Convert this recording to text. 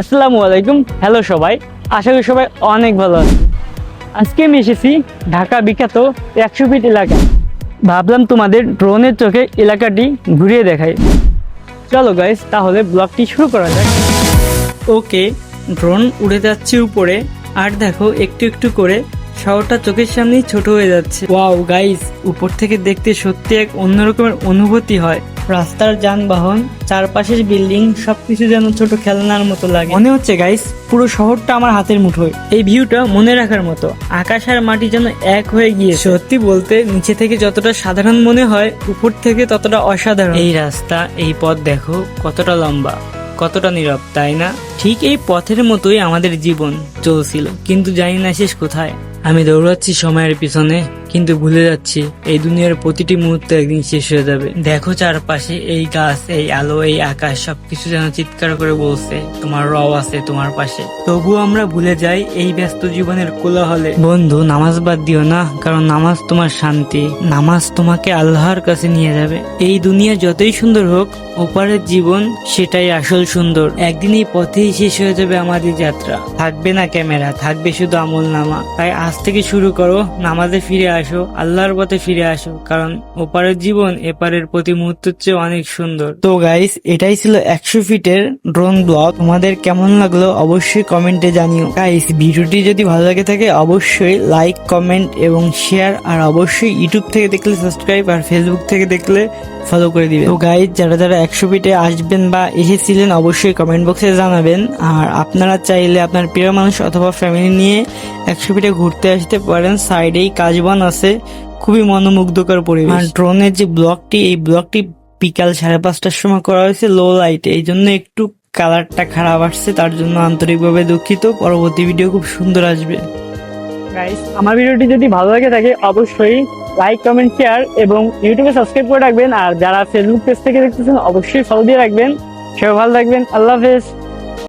আসসালামু আলাইকুম। হ্যালো সবাই। আশা করি সবাই অনেক ভালো আছে আজকে আমি এসেছি ঢাকা বিখ্যাত একশো ফিট এলাকা। ভাবলাম তোমাদের ড্রোনের চোখে এলাকাটি ঘুরিয়ে দেখাই। চলো গাইজ তাহলে ব্লগটি শুরু করা যাক। ওকে ড্রোন উড়ে যাচ্ছে উপরে। আর দেখো, একটু একটু করে শহরটা চোখের সামনেই ছোট হয়ে যাচ্ছে। ওয়াও গাইস উপর থেকে দেখতে সত্যি এক অন্যরকমের অনুভূতি হয়। রাস্তার যানবাহন, চারপাশের বিল্ডিং, সবকিছু যেন ছোট খেলনার মতো লাগে। মনে হচ্ছে গাইস পুরো শহরটা আমার হাতের মুঠোয়। এই ভিউটা মনে রাখার মতো। আকাশ আর মাটি যেন এক হয়ে গিয়ে সত্যি বলতে, নিচে থেকে যতটা সাধারণ মনে হয়, উপর থেকে ততটা অসাধারণ। এই রাস্তা, এই পথ দেখো, কতটা লম্বা, কতটা নীরব, তাই না? ঠিক এই পথের মতোই আমাদের জীবন চলছিল। কিন্তু জানি না শেষ কোথায়। আমি দৌড়াচ্ছি সময়ের পিছনে। কিন্তু ভুলে যাচ্ছি, এই দুনিয়ার প্রতিটি মুহূর্ত একদিন শেষ হয়ে যাবে। দেখো চারপাশে এই গাছ, এই আলো, এই আকাশ, সবকিছু যেন চিৎকার করে বলছে, তোমার রব আছে তোমার পাশে। তবুও আমরা ভুলে যাই এই ব্যস্ত জীবনের কোলাহলে। বন্ধু, নামাজ বাদ দিও না, কারণ নামাজ তোমার শান্তি। নামাজ তোমাকে আল্লাহর কাছে নিয়ে যাবে। এই দুনিয়া যতই সুন্দর হোক, ওপারের জীবন সেটাই আসল সুন্দর। একদিন এই পথেই শেষ হয়ে যাবে আমাদের যাত্রা। থাকবে না ক্যামেরা, থাকবে শুধু আমল নামা। তাই আজ থেকে শুরু করো, নামাজে ফিরে আসো, আল্লাহর পথে ফিরে আসো, কারণ ওপারের জীবন এপারের প্রতি মুহূর্তের চেয়ে অনেক সুন্দর। তো গাইস এটাই ছিল একশো ফিটের ড্রোন ব্লগ তোমাদের কেমন লাগল অবশ্যই কমেন্টে জানিও। গাইস ভিডিওটি যদি ভালো লাগে থাকে, অবশ্যই লাইক কমেন্ট এবং শেয়ার আর অবশ্যই ইউটিউব থেকে দেখলে সাবস্ক্রাইব আর ফেসবুক থেকে দেখলে ফলো করে দিবেন তো গাইজ যারা যারা একশো ফিটে আসবেন বা এসেছিলেন, অবশ্যই কমেন্ট বক্সে জানাবেন। আর আপনারা চাইলে আপনার প্রিয় মানুষ অথবা ফ্যামিলি নিয়ে একশো ফিটে ঘুরতে আসতে পারেন। সাইডেই কাজবান আছে খুবই মনোমুগ্ধকর পরিবেশ। আর ড্রোনের যে ব্লগটি এই ব্লগটি বিকাল সাড়ে পাঁচটার সময় করা হয়েছে লো লাইটে এই জন্য একটু কালারটা খারাপ আসছে তার জন্য আন্তরিকভাবে দুঃখিত। পরবর্তী ভিডিও খুব সুন্দর আসবে। গাইস আমার ভিডিওটি যদি ভালো লাগে থাকে অবশ্যই লাইক কমেন্ট শেয়ার এবং ইউটিউবে সাবস্ক্রাইব করে রাখবেন। আর যারা ফেসবুক পেজ থেকে দেখতেছেন অবশ্যই ফলো দিয়ে রাখবেন। সবাই ভালো থাকবেন। আল্লাহ হাফেজ।